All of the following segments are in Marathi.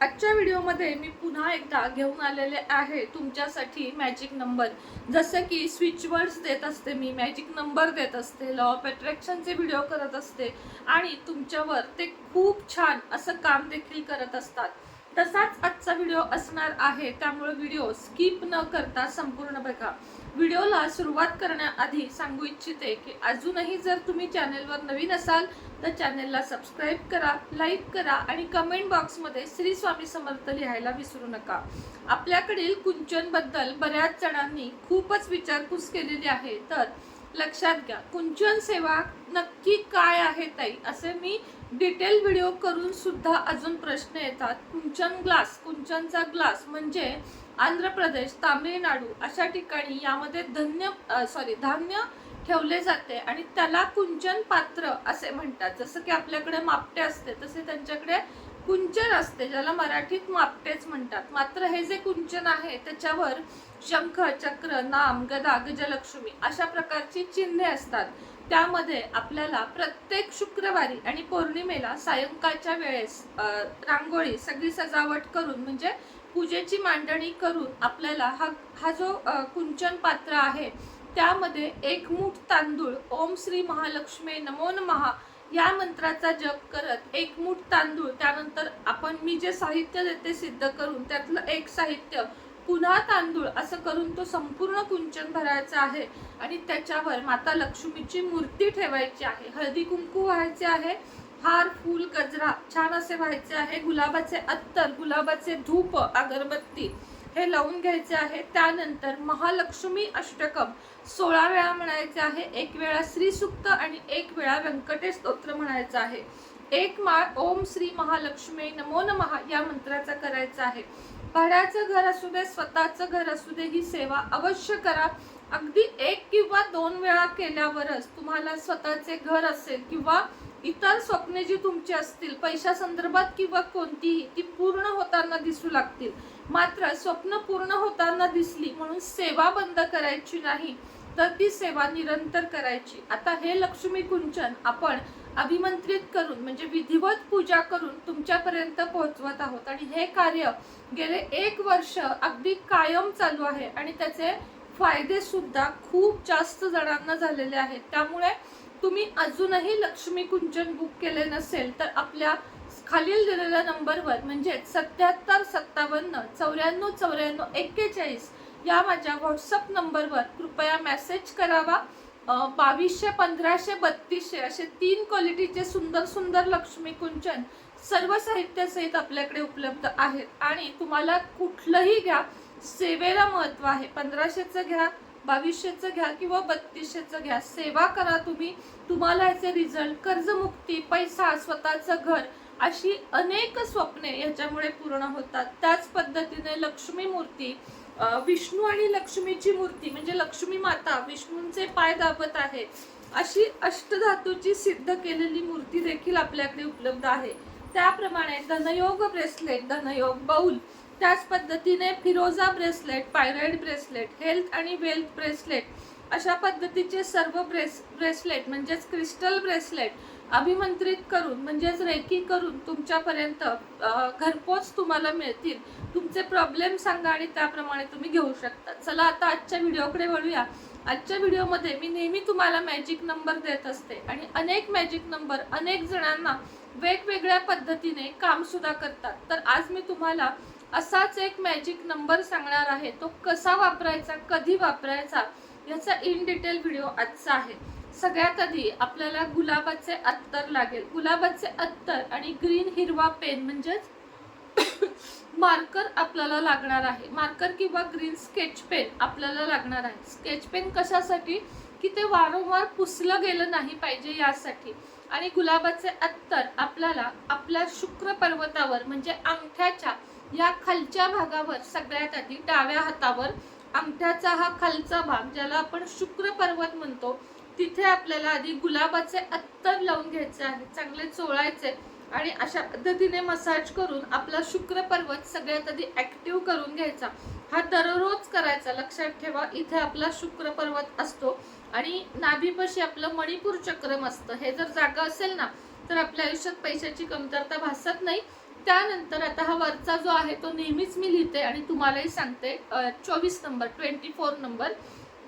आजच्या व्हिडिओमध्ये मी पुन्हा एकदा घेऊन आलेले आहे तुमच्यासाठी मॅजिक नंबर जसं की स्विचवर्ड्स देत असते मी मॅजिक नंबर देत असते लॉ ऑफ अट्रॅक्शनचे व्हिडिओ करत असते आणि तुमच्यावर ते खूप छान असं काम देखील करत असतात. तसाच आजचा व्हिडिओ असणार आहे. त्यामुळे व्हिडिओ स्किप न करता संपूर्ण बघा. व्हिडिओला सुरुवात करण्याआधी सांगू इच्छिते की अजूनही जर तुम्ही चॅनेलवर नवीन असाल तर चॅनेलला सबस्क्राईब करा लाईक करा आणि कमेंट बॉक्समध्ये श्री स्वामी समर्थ लिहायला विसरू नका. आपल्याकडील कुंचनबद्दल बऱ्याच जणांनी खूपच विचारपूस केलेली आहे. तर लक्षात घ्या कुंचन सेवा नक्की काय आहे ताई? असे मी डिटेल व्हिडिओ करून सुद्धा अजून प्रश्न येतात. कुंचन ग्लास कुंचनचा ग्लास म्हणजे आंध्र प्रदेश तामिळनाडू अशा ठिकाणी यामध्ये धन्य सॉरी धान्य ठेवले जाते आणि त्याला कुंचन पात्र असे म्हणतात. जसं की आपल्याकडे मापटे असते तसे त्यांच्याकडे कुंचन असते ज्याला मराठीत मापटेच म्हणतात. मात्र हे जे कुंचन आहे त्याच्यावर शंख चक्र नाम गदा गजलक्ष्मी अशा प्रकारची चिन्हे असतात. त्यामध्ये आपल्याला प्रत्येक शुक्रवारी आणि पौर्णिमेला सायंकाळच्या वेळेस रांगोळी सगळी सजावट करून म्हणजे पूजेची मांडणी करून आपल्याला हा हा जो कुंचन पात्र आहे त्यामध्ये एक मूठ तांदूळ ओम श्री महालक्ष्मी नमो नमहा या मंत्राचा जप करत एक मूठ तांदूळ त्यानंतर आपण मी जे साहित्य देते सिद्ध करून त्यातलं एक साहित्य पुन्हा तांदूळ असं करून तो संपूर्ण कुंचन भरायचा आहे. आणि त्याच्यावर माता लक्ष्मीची मूर्ती ठेवायची आहे. हळदी कुंकू व्हायचे आहे. हार फूल गजरा छान असे व्हायचे आहे. गुलाबाचे अत्तर गुलाबाचे धूप अगरबत्ती हे लावून घ्यायचे आहे. त्यानंतर महालक्ष्मी अष्टकम सोळा वेळा म्हणायचे आहे. एक वेळा श्री सुक्त आणि एक वेळा व्यंकटेश स्तोत्र म्हणायचं आहे. एक माळ ओम श्री महालक्ष्मी नमो नमः या मंत्राचा करायचा आहे. भाड्याचं घर असू दे स्वतःचं घर असू दे ही सेवा अवश्य करा. अगदी एक किंवा दोन वेळा केल्यावरच तुम्हाला स्वतःचे घर असेल किंवा इतर स्वप्ने जी तुमची असतील पैशा संदर्भात किंवा कोणतीही ती पूर्ण होताना दिसू लागतील. मात्र स्वप्न पूर्ण होताना दिसली म्हणून सेवा बंद करायची नाही. तर ती सेवा निरंतर करायची. आता हे लक्ष्मी कुंचन आपण अभिमंत्रित करून म्हणजे विधिवत पूजा करून तुमच्यापर्यंत पोहोचवत आहोत. आणि हे कार्य गेले एक वर्ष अगदी कायम चालू आहे. आणि त्याचे फायदे सुद्धा खूप जास्त जणांना झालेले आहेत. त्यामुळे तुम्ही अजूनही लक्ष्मी कुंचन बुक केले नसेल तर आपल्या खालील दिलेल्या नंबरवर म्हणजे सत्याहत्तर सत्तावन्न चौऱ्याण्णव चौऱ्याण्णव एक्केचाळीस या माझ्या व्हॉट्सअप नंबरवर कृपया मेसेज करावा. बावीसशे पंधराशे बत्तीसशे असे तीन क्वालिटीचे सुंदर सुंदर लक्ष्मी कुंचन सर्व साहित्यासहित आपल्याकडे उपलब्ध आहेत. आणि तुम्हाला कुठलंही घ्या सेवेला महत्त्व आहे. पंधराशेचं घ्या बावीसशेचं घ्या किंवा बत्तीसशेचं घ्या सेवा करा तुम्ही. तुम्हाला याचे रिझल्ट कर्जमुक्ती पैसा स्वतःचं घर अशी अनेक स्वप्ने याच्यामुळे पूर्ण होतात. त्याच पद्धतीने लक्ष्मी मूर्ती विष्णू आणि लक्ष्मीची मूर्ती म्हणजे लक्ष्मी माता विष्णूंचे पाय दाबत आहे. अशी अष्टधातूची सिद्ध केलेली मूर्ती देखील आपल्याकडे उपलब्ध आहे. त्याप्रमाणे धनयोग ब्रेसलेट धनयोग बाऊल त्याच पद्धतीने फिरोजा ब्रेसलेट पायराईड ब्रेसलेट हेल्थ आणि वेल्थ ब्रेसलेट अशा पद्धतीचे सर्व ब्रेस ब्रेसलेट म्हणजेच क्रिस्टल ब्रेसलेट अभिमंत्रित करून म्हणजेच रेकी करून तुमच्यापर्यंत घरपोच तुम्हाला मिळतील. तुमचे प्रॉब्लेम सांगा आणि त्याप्रमाणे तुम्ही घेऊ शकता. चला आता आजच्या व्हिडिओकडे वळूया. आजच्या व्हिडिओमध्ये मी नेहमी तुम्हाला मॅजिक नंबर देत असते आणि अनेक मॅजिक नंबर अनेक जणांना वेगवेगळ्या पद्धतीने कामसुद्धा करतात. तर आज मी तुम्हाला असाच एक मॅजिक नंबर सांगणार आहे. तो कसा वापरायचा कधी वापरायचा याचा इन डिटेल व्हिडिओ आजचा आहे. सगळ्यात आधी आपल्याला गुलाबाचे अत्तर लागेल. गुलाबाचे अत्तर आणि ग्रीन हिरवा पेन म्हणजेच मार्कर आपल्याला लागणार आहे. मार्कर किंवा ग्रीन स्केच पेन आपल्याला लागणार आहे. स्केच पेन कशासाठी? की ते वारंवार पुसलं गेलं नाही पाहिजे यासाठी. आणि गुलाबाचे अत्तर आपल्याला आपल्या शुक्र पर्वतावर म्हणजे अंगठ्याच्या या खालच्या भागावर सगळ्यात आधी डाव्या हातावर अंगठ्याचा हा खालचा भाग ज्याला आपण शुक्र पर्वत म्हणतो तिथे आपल्याला आधी गुलाबाचे अत्तर लावून घ्यायचे आहे. चांगले चोळायचे. आणि अशा पद्धतीने मसाज करून आपला शुक्र पर्वत सगळ्यात आधी ॲक्टिव्ह करून घ्यायचा. हा दररोज करायचा. लक्षात ठेवा इथे आपला शुक्र पर्वत असतो. आणि नाभीपाशी आपलं मणिपूर चक्रम असतं. हे जर जागा असेल ना तर आपल्या आयुष्यात पैशाची कमतरता भासत नाही. त्यानंतर आता हा वरचा जो आहे तो नेहमीच मी लिहिते आणि तुम्हालाही सांगते. चोवीस नंबर ट्वेंटी फोर नंबर.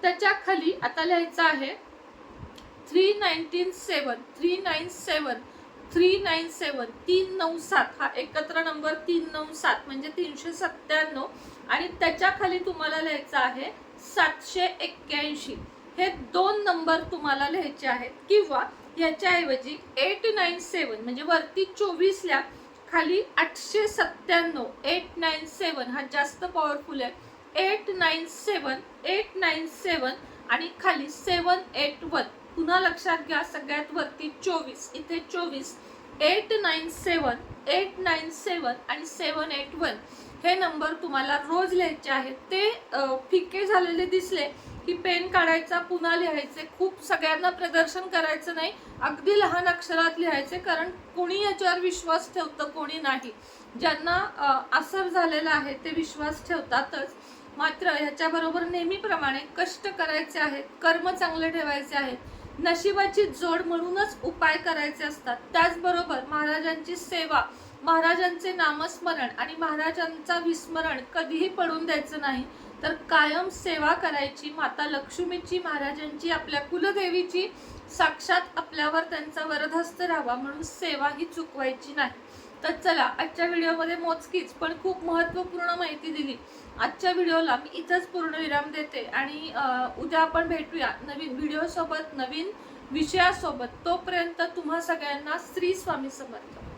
त्याच्याखाली आता लिहायचं आहे three nineteen seven three nine seven three nine seven तीन नऊ सात. हा एकत्र नंबर तीन नऊ सात म्हणजे तीनशे सत्त्याण्णव. आणि त्याच्याखाली तुम्हाला लिहायचं आहे सातशे एक्क्याऐंशी. हे दोन नंबर तुम्हाला लिहायचे आहेत. किंवा याच्याऐवजी एट नाईन सेवन म्हणजे वरती चोवीसला खाली आठशे सत्त्याण्णव एट नाईन सेवन हा जास्त पॉवरफुल आहे. Eight nine seven eight nine seven आणि खाली सेवन एट वन पुन्हा लक्षात घ्या सगळ्यात वरती चोवीस इथे चोवीस. Eight nine seven eight nine seven आणि सेवन एट वन हे नंबर तुम्हाला रोज लिहायचे आहेत. ते फिके झालेले दिसले की पेन काढायचा पुन्हा लिहायचे खूप सगळ्यांना प्रदर्शन करायचं नाही अगदी लहान अक्षरात लिहायचे कारण कोणी याच्यावर विश्वास ठेवतं कोणी नाही. ज्यांना असर झालेला आहे ते विश्वास ठेवतातच. मात्र ह्याच्याबरोबर नेहमीप्रमाणे कष्ट करायचे आहेत कर्म चांगले ठेवायचे आहेत. नशिबाची जोड म्हणूनच उपाय करायचे असतात. त्याचबरोबर महाराजांची सेवा महाराजांचे नामस्मरण आणि महाराजांचा विस्मरण कधीही पडून द्यायचं नाही. तर कायम सेवा करायची माता लक्ष्मीची महाराजांची आपल्या कुलदेवीची साक्षात आपल्यावर त्यांचा वरदहस्त राहावा म्हणून सेवा ही चुकवायची नाही. तर चला आजच्या व्हिडिओमध्ये मोजकीच पण खूप महत्त्वपूर्ण माहिती दिली. आजच्या व्हिडिओला मी इथंच पूर्णविराम देते आणि उद्या आपण भेटूया नवीन व्हिडिओसोबत नवीन विषयासोबत. तोपर्यंत तुम्हा सगळ्यांना श्री स्वामी समर्थ.